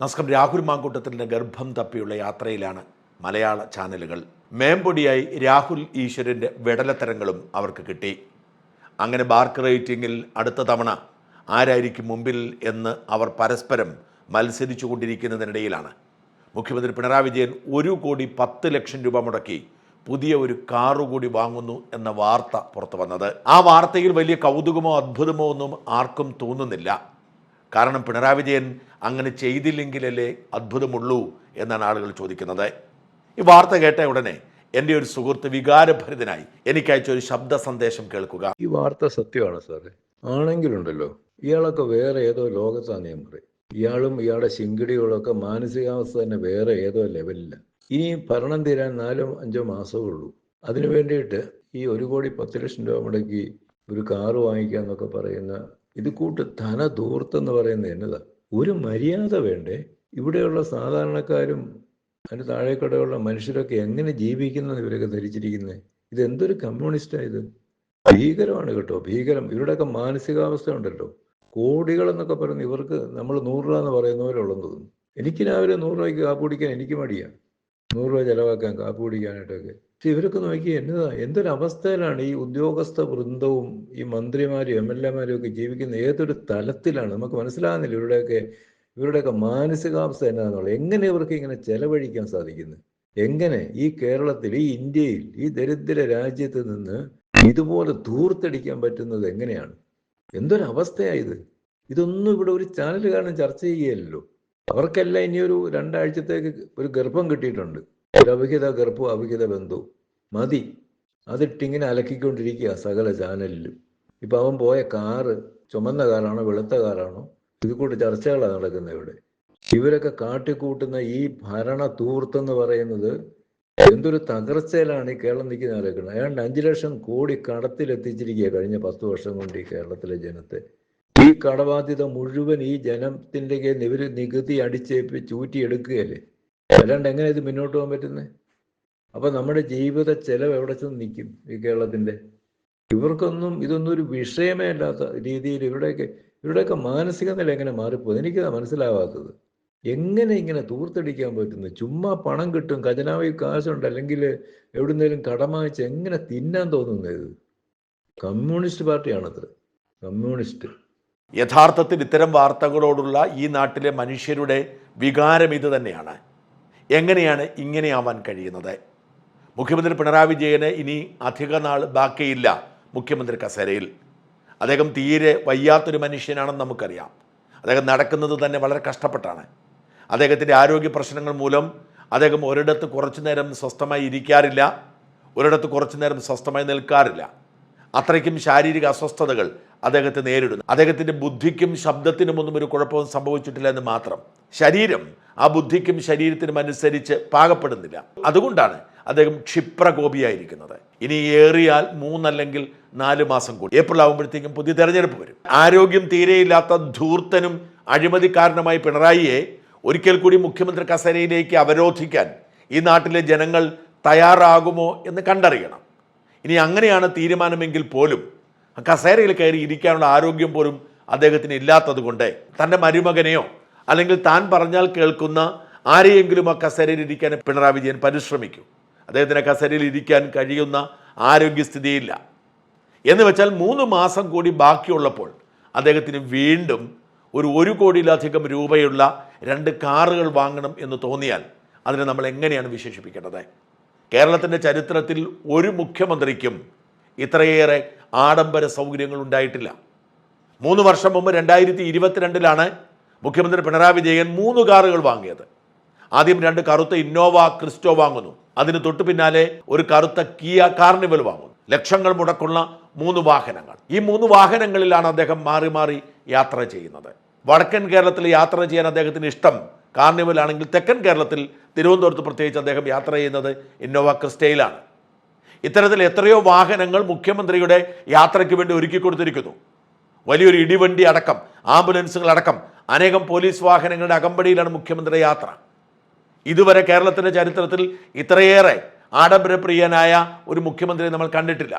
നമസ്കാരം രാഹുൽ മാങ്കൂട്ടത്തിന്റെ ഗർഭം തപ്പിയുള്ള യാത്രയിലാണ് മലയാള ചാനലുകൾ. മേമ്പൊടിയായി രാഹുൽ ഈശ്വരന്റെ വെടലത്തരങ്ങളും അവർക്ക് കിട്ടി. അങ്ങനെ ബാർക്ക് റേറ്റിംഗിൽ അടുത്ത തവണ ആരായിരിക്കും മുമ്പിൽ എന്ന് അവർ പരസ്പരം മത്സരിച്ചു കൊണ്ടിരിക്കുന്നതിനിടയിലാണ് മുഖ്യമന്ത്രി പിണറായി വിജയൻ ഒരു കോടി പത്ത് ലക്ഷം രൂപ മുടക്കി പുതിയ ഒരു കാറു കൂടി വാങ്ങുന്നു എന്ന വാർത്ത പുറത്തു വന്നത്. ആ വാർത്തയിൽ വലിയ കൗതുകമോ അത്ഭുതമോ ഒന്നും ആർക്കും തോന്നുന്നില്ല. കാരണം പിണറായി വിജയൻ അങ്ങനെ ചെയ്തില്ലെങ്കിലല്ലേ അത്ഭുതമുള്ളൂ എന്നാണ് ആളുകൾ ചോദിക്കുന്നത്. ഈ വാർത്ത കേട്ട ഉടനെ എന്റെ ഒരു സുഹൃത്ത് വികാരഭരിതനായി എനിക്കയച്ച ഒരു ശബ്ദ സന്ദേശം കേൾക്കുക. ഈ വാർത്ത സത്യമാണ് സാറേ. ആണെങ്കിലുണ്ടല്ലോ. ഇയാളൊക്കെ വേറെ ഏതോ ലോകത്താണ് ഞാൻ പറയും. ഇയാളും ഇയാളുടെ ശിങ്കിടികളൊക്കെ മാനസികാവസ്ഥ തന്നെ വേറെ ഏതോ ലെവലില്ല ഇനി ഭരണം തീരാൻ നാലോ അഞ്ചോ മാസമേ ഉള്ളൂ. അതിനു വേണ്ടിയിട്ട് ഈ ഒരു കോടി പത്ത് ലക്ഷം രൂപ മുടക്കി ഒരു കാറ് വാങ്ങിക്കുക എന്നൊക്കെ പറയുന്ന ഇത് കൂട്ട് ധന ധൂർത്തെന്ന് പറയുന്നത് എന്നതാ? ഒരു മര്യാദ വേണ്ടേ? ഇവിടെയുള്ള സാധാരണക്കാരും അതിന് താഴേക്കടയുള്ള മനുഷ്യരൊക്കെ എങ്ങനെ ജീവിക്കുന്നത് ഇവരൊക്കെ ധരിച്ചിരിക്കുന്നത് ഇത് എന്തൊരു കമ്മ്യൂണിസ്റ്റാ ഇത്? ഭീകരമാണ് കേട്ടോ ഭീകരം. ഇവരുടെയൊക്കെ മാനസികാവസ്ഥ ഉണ്ടല്ലോ. കോടികൾ എന്നൊക്കെ പറയുന്നത് ഇവർക്ക് നമ്മൾ നൂറ് രൂപ എന്ന് പറയുന്നവരുള്ളെന്ന് ഉള്ളത് എനിക്ക് രാവിലെ നൂറ് രൂപയ്ക്ക് കാപ്പ് കുടിക്കാൻ എനിക്ക് മടിയാണ് നൂറ് രൂപ ചെലവാക്കാൻ കാപ്പ് കുടിക്കാനായിട്ടൊക്കെ. ഇവരൊക്കെ നോക്കി എന്നതാ എന്തൊരു അവസ്ഥയിലാണ് ഈ ഉദ്യോഗസ്ഥ വൃന്ദവും ഈ മന്ത്രിമാരും എം എൽ എമാരും ഒക്കെ ജീവിക്കുന്ന ഏതൊരു തലത്തിലാണ്? നമുക്ക് മനസ്സിലാകുന്നില്ല ഇവരുടെയൊക്കെ ഇവരുടെയൊക്കെ മാനസികാവസ്ഥ എന്നാന്നുള്ളത് എങ്ങനെ ഇവർക്ക് ഇങ്ങനെ ചെലവഴിക്കാൻ സാധിക്കുന്നു? എങ്ങനെ ഈ കേരളത്തിൽ ഈ ഇന്ത്യയിൽ ഈ ദരിദ്ര രാജ്യത്ത് നിന്ന് ഇതുപോലെ ധൂർത്തടിക്കാൻ പറ്റുന്നത് എങ്ങനെയാണ്? എന്തൊരവസ്ഥയാ ഇത്? ഇതൊന്നും ഇവിടെ ഒരു ചാനൽ കാരണം ചർച്ച ചെയ്യുകയല്ലോ അവർക്കെല്ലാം ഇനിയൊരു രണ്ടാഴ്ചത്തേക്ക് ഒരു ഗർഭം കിട്ടിയിട്ടുണ്ട്. അവിഹിത ഗർഭവും അവിഹിത ബന്ധവും മതി. അതിട്ടിങ്ങനെ അലക്കിക്കൊണ്ടിരിക്കുക സകല ചാനലിലും. ഇപ്പൊ അവൻ പോയ കാറ് ചുമന്ന കാറാണോ വെളുത്ത കാറാണോ ഇത് കൂട്ട് ചർച്ചകളാണ് നടക്കുന്നത് ഇവിടെ. ഇവരൊക്കെ കാട്ടിക്കൂട്ടുന്ന ഈ ഭരണ തൂർത്തെന്ന് പറയുന്നത് എന്തൊരു തകർച്ചയിലാണ് ഈ കേരളം നിൽക്കുന്ന ആലോചിക്കുന്നത് ഏതാണ്ട് അഞ്ചു ലക്ഷം കോടി കടത്തിലെത്തിച്ചിരിക്കുക കഴിഞ്ഞ പത്ത് വർഷം കൊണ്ട് ഈ കേരളത്തിലെ ജനത്തെ. ഈ കടബാധ്യത മുഴുവൻ ഈ ജനത്തിന്റെ ഇവർ നികുതി അടിച്ചേപ്പിച്ച് ഊറ്റിയെടുക്കുകയല്ലേ? അല്ലാണ്ട് എങ്ങനെ ഇത് മുന്നോട്ട് പോകാൻ പറ്റുന്നത് അപ്പൊ നമ്മുടെ ജീവിത ചെലവ് എവിടെ ചെന്ന് നിൽക്കും ഈ കേരളത്തിന്റെ? ഇവർക്കൊന്നും ഇതൊന്നും ഒരു വിഷയമേ അല്ലാത്ത രീതിയിൽ ഇവിടെയൊക്കെ ഇവിടെയൊക്കെ മാനസിക നില എങ്ങനെ മാറിപ്പോകും? എനിക്കതാ മനസ്സിലാവാത്തത്. എങ്ങനെ ഇങ്ങനെ തൂർത്തടിക്കാൻ പറ്റുന്നു? ചുമ്മാ പണം കിട്ടും ഖജനാവിൽ കാശുണ്ട് അല്ലെങ്കിൽ എവിടുന്നേലും കടം വാങ്ങിച്ച് എങ്ങനെ തിന്നാൻ തോന്നുന്നത് കമ്മ്യൂണിസ്റ്റ് പാർട്ടിയാണത്. കമ്മ്യൂണിസ്റ്റ്. യഥാർത്ഥത്തിൽ ഇത്തരം വാർത്തകളോടുള്ള ഈ നാട്ടിലെ മനുഷ്യരുടെ വികാരം ഇത് തന്നെയാണ്. എങ്ങനെയാണ് ഇങ്ങനെയാവാൻ കഴിയുന്നത്? മുഖ്യമന്ത്രി പിണറായി വിജയന് ഇനി അധിക നാൾ ബാക്കിയില്ല മുഖ്യമന്ത്രി കസേരയിൽ. അദ്ദേഹം തീരെ വയ്യാത്തൊരു മനുഷ്യനാണെന്ന് നമുക്കറിയാം. അദ്ദേഹം നടക്കുന്നത് തന്നെ വളരെ കഷ്ടപ്പെട്ടാണ്. അദ്ദേഹത്തിന്റെ ആരോഗ്യ പ്രശ്നങ്ങൾ മൂലം അദ്ദേഹം ഒരിടത്ത് കുറച്ചു നേരം സ്വസ്ഥമായി ഇരിക്കാറില്ല ഒരിടത്ത് കുറച്ചു നേരം സ്വസ്ഥമായി നിൽക്കാറില്ല. അത്രയ്ക്കും ശാരീരിക അസ്വസ്ഥതകൾ അദ്ദേഹത്തെ നേരിടുന്നു. അദ്ദേഹത്തിന്റെ ബുദ്ധിക്കും ശബ്ദത്തിനും ഒന്നും ഒരു കുഴപ്പവും സംഭവിച്ചിട്ടില്ല എന്ന് മാത്രം. ശരീരം ആ ബുദ്ധിക്കും ശരീരത്തിനും അനുസരിച്ച് പാകപ്പെടുന്നില്ല. അതുകൊണ്ടാണ് അദ്ദേഹം ക്ഷിപ്രകോപിയായിരിക്കുന്നത്. ഇനി ഏറിയാൽ മൂന്നല്ലെങ്കിൽ നാല് മാസം കൂടി. ഏപ്രിൽ ആകുമ്പോഴത്തേക്കും പുതിയ തെരഞ്ഞെടുപ്പ് വരും. ആരോഗ്യം തീരെയില്ലാത്ത ധൂർത്തനും അഴിമതിക്കാരനുമായി പിണറായിയെ ഒരിക്കൽ കൂടി മുഖ്യമന്ത്രി കസേരയിലേക്ക് അവരോധിക്കാൻ ഈ നാട്ടിലെ ജനങ്ങൾ തയ്യാറാകുമോ എന്ന് കണ്ടറിയണം. ഇനി അങ്ങനെയാണ് തീരുമാനമെങ്കിൽ പോലും കസേരയിൽ കയറി ഇരിക്കാനുള്ള ആരോഗ്യം പോലും അദ്ദേഹത്തിന് ഇല്ലാത്തത് കൊണ്ട്. തന്റെ മരുമകനെയോ അല്ലെങ്കിൽ താൻ പറഞ്ഞാൽ കേൾക്കുന്ന ആരെയെങ്കിലും ആ കസേരയിൽ ഇരിക്കാൻ പിണറായി വിജയൻ പരിശ്രമിക്കും. അദ്ദേഹത്തിന് കസേരയിൽ ഇരിക്കാൻ കഴിയുന്ന ആരോഗ്യസ്ഥിതിയില്ല. എന്ന് വെച്ചാൽ മൂന്ന് മാസം കൂടി ബാക്കിയുള്ളപ്പോൾ അദ്ദേഹത്തിന് വീണ്ടും ഒരു ഒരു കോടിയിലധികം രൂപയുള്ള രണ്ട് കാറുകൾ വാങ്ങണം എന്ന് തോന്നിയാൽ അതിനെ നമ്മൾ എങ്ങനെയാണ് വിശേഷിപ്പിക്കേണ്ടത്? കേരളത്തിന്റെ ചരിത്രത്തിൽ ഒരു മുഖ്യമന്ത്രിക്കും ഇത്രയേറെ ആഡംബര സൗകര്യങ്ങൾ ഉണ്ടായിട്ടില്ല. മൂന്ന് വർഷം മുമ്പ് രണ്ടായിരത്തി ഇരുപത്തിരണ്ടിലാണ് മുഖ്യമന്ത്രി പിണറായി വിജയൻ മൂന്ന് കാറുകൾ വാങ്ങിയത്. ആദ്യം രണ്ട് കറുത്ത ഇന്നോവ ക്രിസ്റ്റോ വാങ്ങുന്നു. അതിന് തൊട്ടു പിന്നാലെ ഒരു കറുത്ത കിയ കാർണിവൽ വാങ്ങുന്നു. ലക്ഷങ്ങൾ മുടക്കുള്ള മൂന്ന് വാഹനങ്ങൾ. ഈ മൂന്ന് വാഹനങ്ങളിലാണ് അദ്ദേഹം മാറി മാറി യാത്ര ചെയ്യുന്നത്. വടക്കൻ കേരളത്തിൽ യാത്ര ചെയ്യാൻ അദ്ദേഹത്തിന് ഇഷ്ടം കാർണിവൽ ആണെങ്കിൽ തെക്കൻ കേരളത്തിൽ തിരുവനന്തപുരത്ത് പ്രത്യേകിച്ച് അദ്ദേഹം യാത്ര ചെയ്യുന്നത് ഇന്നോവ ക്രിസ്റ്റയിലാണ്. ഇത്തരത്തിൽ എത്രയോ വാഹനങ്ങൾ മുഖ്യമന്ത്രിയുടെ യാത്രയ്ക്ക് വേണ്ടി ഒരുക്കി കൊടുത്തിരിക്കുന്നു. വലിയൊരു ഇടിവണ്ടി അടക്കം ആംബുലൻസുകൾ അടക്കം അനേകം പോലീസ് വാഹനങ്ങളുടെ അകമ്പടിയിലാണ് മുഖ്യമന്ത്രിയുടെ യാത്ര. ഇതുവരെ കേരളത്തിന്റെ ചരിത്രത്തിൽ ഇത്രയേറെ ആഡംബരപ്രിയനായ ഒരു മുഖ്യമന്ത്രിയെ നമ്മൾ കണ്ടിട്ടില്ല.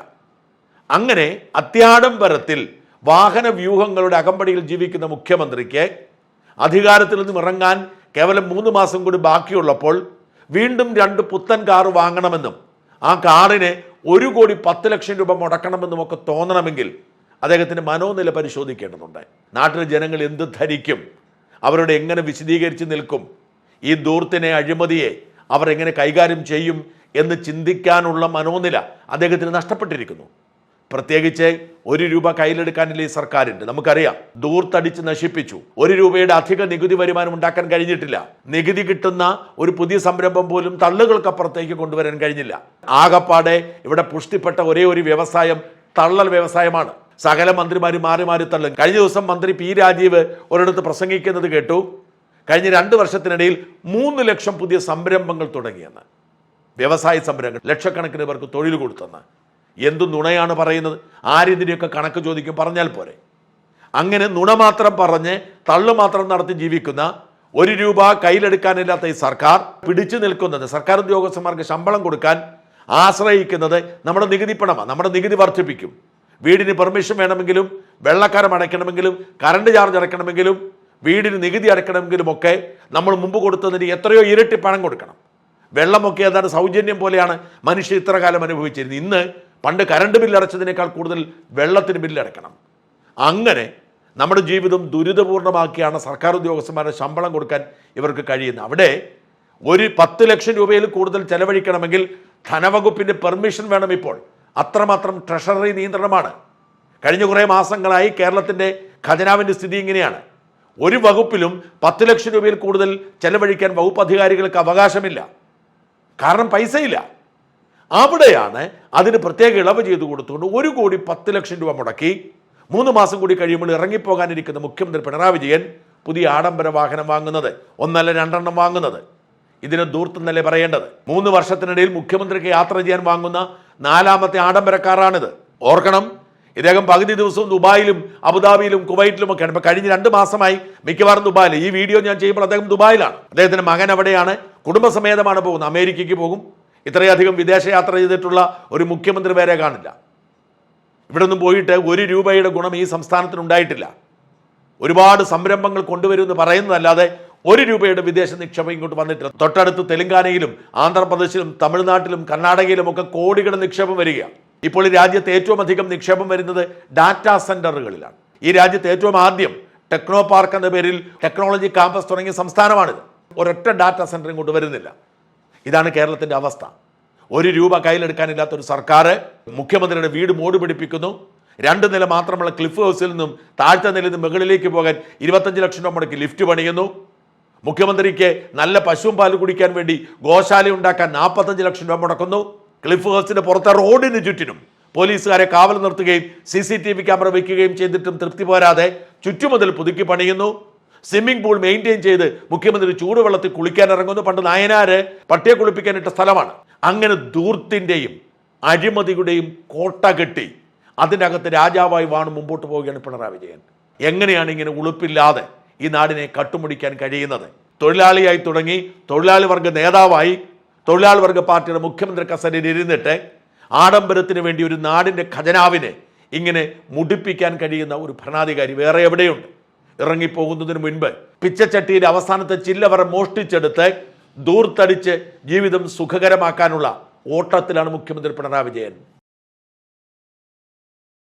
അങ്ങനെ അത്യാഡംബരത്തിൽ വാഹന വ്യൂഹങ്ങളുടെ അകമ്പടിയിൽ ജീവിക്കുന്ന മുഖ്യമന്ത്രിക്ക് അധികാരത്തിൽ നിന്നും ഇറങ്ങാൻ കേവലം മൂന്ന് മാസം കൂടി ബാക്കിയുള്ളപ്പോൾ വീണ്ടും രണ്ട് പുത്തൻ കാർ വാങ്ങണമെന്നും ആ കാർഡിന് ഒരു കോടി പത്ത് ലക്ഷം രൂപ മുടക്കണമെന്നും ഒക്കെ തോന്നണമെങ്കിൽ അദ്ദേഹത്തിന്റെ മനോനില പരിശോധിക്കേണ്ടതുണ്ട്. നാട്ടിലെ ജനങ്ങൾ എന്ത് ധരിക്കും? അവരോട് എങ്ങനെ വിശദീകരിച്ച് നിൽക്കും? ഈ ദൂർത്തിനെ അഴിമതിയെ അവർ എങ്ങനെ കൈകാര്യം ചെയ്യും എന്ന് ചിന്തിക്കാനുള്ള മനോനില അദ്ദേഹത്തിന് നഷ്ടപ്പെട്ടിരിക്കുന്നു. പ്രത്യേകിച്ച് ഒരു രൂപ കയ്യിലെടുക്കാനില്ല ഈ സർക്കാരിന്റെ നമുക്കറിയാം ദൂർത്തടിച്ച് നശിപ്പിച്ചു. ഒരു രൂപയുടെ അധിക നികുതി വരുമാനം ഉണ്ടാക്കാൻ കഴിഞ്ഞിട്ടില്ല. നികുതി കിട്ടുന്ന ഒരു പുതിയ സംരംഭം പോലും തള്ളുകൾക്കപ്പുറത്തേക്ക് കൊണ്ടുവരാൻ കഴിഞ്ഞില്ല. ആകപ്പാടെ ഇവിടെ പുഷ്ടിപ്പെട്ട ഒരേ ഒരു വ്യവസായം തള്ളൽ വ്യവസായമാണ്. സകല മന്ത്രിമാർ മാറി മാറി തള്ളും. കഴിഞ്ഞ ദിവസം മന്ത്രി പി രാജീവ് ഒരിടത്ത് പ്രസംഗിക്കുന്നത് കേട്ടു. കഴിഞ്ഞ രണ്ട് വർഷത്തിനിടയിൽ മൂന്ന് ലക്ഷം പുതിയ സംരംഭങ്ങൾ തുടങ്ങിയെന്ന്. വ്യവസായ സംരംഭങ്ങൾ ലക്ഷക്കണക്കിന് പേർക്ക് തൊഴിൽ കൊടുത്തെന്ന്. എന്തു നുണയാണ് പറയുന്നത്? ആരിതിനെയൊക്കെ കണക്ക് ചോദിക്കും പറഞ്ഞാൽ പോരെ. അങ്ങനെ നുണ മാത്രം പറഞ്ഞ് തള്ളു മാത്രം നടത്തി ജീവിക്കുന്ന ഒരു രൂപ കയ്യിലെടുക്കാനില്ലാത്ത ഈ സർക്കാർ പിടിച്ചു നിൽക്കുന്നത് സർക്കാർ ഉദ്യോഗസ്ഥന്മാർക്ക് ശമ്പളം കൊടുക്കാൻ ആശ്രയിക്കുന്നത് നമ്മുടെ നികുതി പണമാണ്. നമ്മുടെ നികുതി വർദ്ധിപ്പിക്കും. വീടിന് പെർമിഷൻ വേണമെങ്കിലും വെള്ളക്കാരം അടയ്ക്കണമെങ്കിലും കറണ്ട് ചാർജ് അടയ്ക്കണമെങ്കിലും വീടിന് നികുതി അടയ്ക്കണമെങ്കിലും ഒക്കെ നമ്മൾ മുമ്പ് കൊടുത്തതിന് എത്രയോ ഇരട്ടി പണം കൊടുക്കണം. വെള്ളമൊക്കെ ഏതാണ്ട് സൗജന്യം പോലെയാണ് മനുഷ്യർ ഇത്ര കാലം അനുഭവിച്ചിരുന്നത്. ഇന്ന് പണ്ട് കറണ്ട് ബില്ല് അടച്ചതിനേക്കാൾ കൂടുതൽ വെള്ളത്തിന് ബില്ല് അടക്കണം അങ്ങനെ നമ്മുടെ ജീവിതം ദുരിതപൂർണമാക്കിയാണ് സർക്കാർ ഉദ്യോഗസ്ഥന്മാരുടെ ശമ്പളം കൊടുക്കാൻ ഇവർക്ക് കഴിയുന്നത്. അവിടെ ഒരു പത്ത് ലക്ഷം രൂപയിൽ കൂടുതൽ ചെലവഴിക്കണമെങ്കിൽ ധനവകുപ്പിന്റെ പെർമിഷൻ വേണം ഇപ്പോൾ. അത്രമാത്രം ട്രഷറി നിയന്ത്രണമാണ്. കഴിഞ്ഞ കുറേ മാസങ്ങളായി കേരളത്തിന്റെ ഖജനാവിന്റെ സ്ഥിതി ഇങ്ങനെയാണ്. ഒരു വകുപ്പിലും പത്ത് ലക്ഷം രൂപയിൽ കൂടുതൽ ചെലവഴിക്കാൻ വകുപ്പ് അധികാരികൾക്ക് അവകാശമില്ല. കാരണം പൈസയില്ല. അവിടെയാണ് അതിന് പ്രത്യേക ഇളവ് ചെയ്തു കൊടുത്തുകൊണ്ട് ഒരു കോടി പത്ത് ലക്ഷം രൂപ മുടക്കി മൂന്ന് മാസം കൂടി കഴിയുമ്പോൾ ഇറങ്ങിപ്പോകാനിരിക്കുന്ന മുഖ്യമന്ത്രി പിണറായി വിജയൻ പുതിയ ആഡംബര വാഹനം വാങ്ങുന്നത്. ഒന്നല്ല രണ്ടെണ്ണം വാങ്ങുന്നത്. ഇതിന് ദൂർത്തെന്നല്ലേ പറയേണ്ടത്? മൂന്ന് വർഷത്തിനിടയിൽ മുഖ്യമന്ത്രിക്ക് യാത്ര ചെയ്യാൻ വാങ്ങുന്ന നാലാമത്തെ ആഡംബര കാറാണിത് ഓർക്കണം ഇദ്ദേഹം പകുതി ദിവസവും ദുബായിലും അബുദാബിയിലും കുവൈറ്റിലും ഒക്കെയാണ് ഇപ്പൊ കഴിഞ്ഞ രണ്ട് മാസമായി മിക്കവാറും ദുബായിൽ. ഈ വീഡിയോ ഞാൻ ചെയ്യുമ്പോൾ അദ്ദേഹം ദുബായിലാണ്. അദ്ദേഹത്തിന്റെ മകൻ അവിടെയാണ് കുടുംബസമേതമാണ് പോകുന്നത്. അമേരിക്കയ്ക്ക് പോകും. ഇത്രയധികം വിദേശയാത്ര ചെയ്തിട്ടുള്ള ഒരു മുഖ്യമന്ത്രി വരെ കാണില്ല. ഇവിടെ നിന്നും പോയിട്ട് ഒരു രൂപയുടെ ഗുണം ഈ സംസ്ഥാനത്തിന് ഉണ്ടായിട്ടില്ല ഒരുപാട് സംരംഭങ്ങൾ കൊണ്ടുവരുമെന്ന് പറയുന്നതല്ലാതെ ഒരു രൂപയുടെ വിദേശ നിക്ഷേപം ഇങ്ങോട്ട് വന്നിട്ടില്ല തൊട്ടടുത്ത് തെലങ്കാനയിലും ആന്ധ്രാപ്രദേശിലും തമിഴ്നാട്ടിലും കർണാടകയിലും ഒക്കെ കോടികളുടെ നിക്ഷേപം വരിക ഇപ്പോൾ ഈ രാജ്യത്ത് ഏറ്റവും അധികം നിക്ഷേപം വരുന്നത് ഡാറ്റാ സെന്ററുകളിലാണ്. ഈ രാജ്യത്ത് ഏറ്റവും ആദ്യം ടെക്നോ പാർക്ക് എന്ന പേരിൽ ടെക്നോളജി ക്യാമ്പസ് തുടങ്ങിയ സംസ്ഥാനമാണിത്. ഒരൊറ്റ ഡാറ്റാ സെന്റർ ഇങ്ങോട്ട് വരുന്നില്ല. ഇതാണ് കേരളത്തിന്റെ അവസ്ഥ. ഒരു രൂപ കയ്യിലെടുക്കാനില്ലാത്ത ഒരു സർക്കാർ മുഖ്യമന്ത്രിയുടെ വീട് മോട് പിടിപ്പിക്കുന്നു. രണ്ട് നില മാത്രമുള്ള ക്ലിഫ് ഹൗസിൽ നിന്നും താഴ്ത്ത നിലയിൽ നിന്ന് മുകളിലേക്ക് പോകാൻ ഇരുപത്തഞ്ച് ലക്ഷം രൂപ മുടക്കി ലിഫ്റ്റ് പണിയുന്നു. മുഖ്യമന്ത്രിക്ക് നല്ല പശുവും പാൽ കുടിക്കാൻ വേണ്ടി ഗോശാല ഉണ്ടാക്കാൻ നാൽപ്പത്തഞ്ച് ലക്ഷം രൂപ മുടക്കുന്നു. ക്ലിഫ് ഹൗസിന്റെ പുറത്തെ റോഡിന് ചുറ്റിനും പോലീസുകാരെ കാവൽ നിർത്തുകയും C C T V camera വയ്ക്കുകയും ചെയ്തിട്ടും തൃപ്തി പോരാതെ ചുറ്റുമുതൽ പുതുക്കി പണിയുന്നു. സ്വിമ്മിംഗ് പൂൾ മെയിന്റെയിൻ ചെയ്ത് മുഖ്യമന്ത്രി ചൂടുവെള്ളത്തിൽ കുളിക്കാൻ ഇറങ്ങുന്നു. പണ്ട് നായനാര് പട്ടിയെ കുളിപ്പിക്കാനിട്ട സ്ഥലമാണ്. അങ്ങനെ ദൂർത്തിന്റെയും അഴിമതിയുടെയും കോട്ട കെട്ടി അതിനകത്ത് രാജാവായി വാണ് മുമ്പോട്ട് പോവുകയാണ് പിണറായി വിജയൻ. എങ്ങനെയാണ് ഇങ്ങനെ ഉളുപ്പില്ലാതെ ഈ നാടിനെ കട്ടുമുടിക്കാൻ കഴിയുന്നത്. തൊഴിലാളിയായി തുടങ്ങി തൊഴിലാളി വർഗ നേതാവായി തൊഴിലാളി വർഗ പാർട്ടിയുടെ മുഖ്യമന്ത്രി കസേരയിൽ ഇരുന്നിട്ട് ആഡംബരത്തിന് വേണ്ടി ഒരു നാടിന്റെ ഖജനാവിനെ ഇങ്ങനെ മുടിപ്പിക്കാൻ കഴിയുന്ന ഒരു ഭരണാധികാരി വേറെ എവിടെയുണ്ട്? ഇറങ്ങിപ്പോകുന്നതിന് മുൻപ് പിച്ചച്ചട്ടിയുടെ അവസാനത്തെ ചില്ലവർ മോഷ്ടിച്ചെടുത്ത് ദൂർത്തടിച്ച് ജീവിതം സുഖകരമാക്കാനുള്ള ഓട്ടത്തിലാണ് മുഖ്യമന്ത്രി പിണറായി വിജയൻ.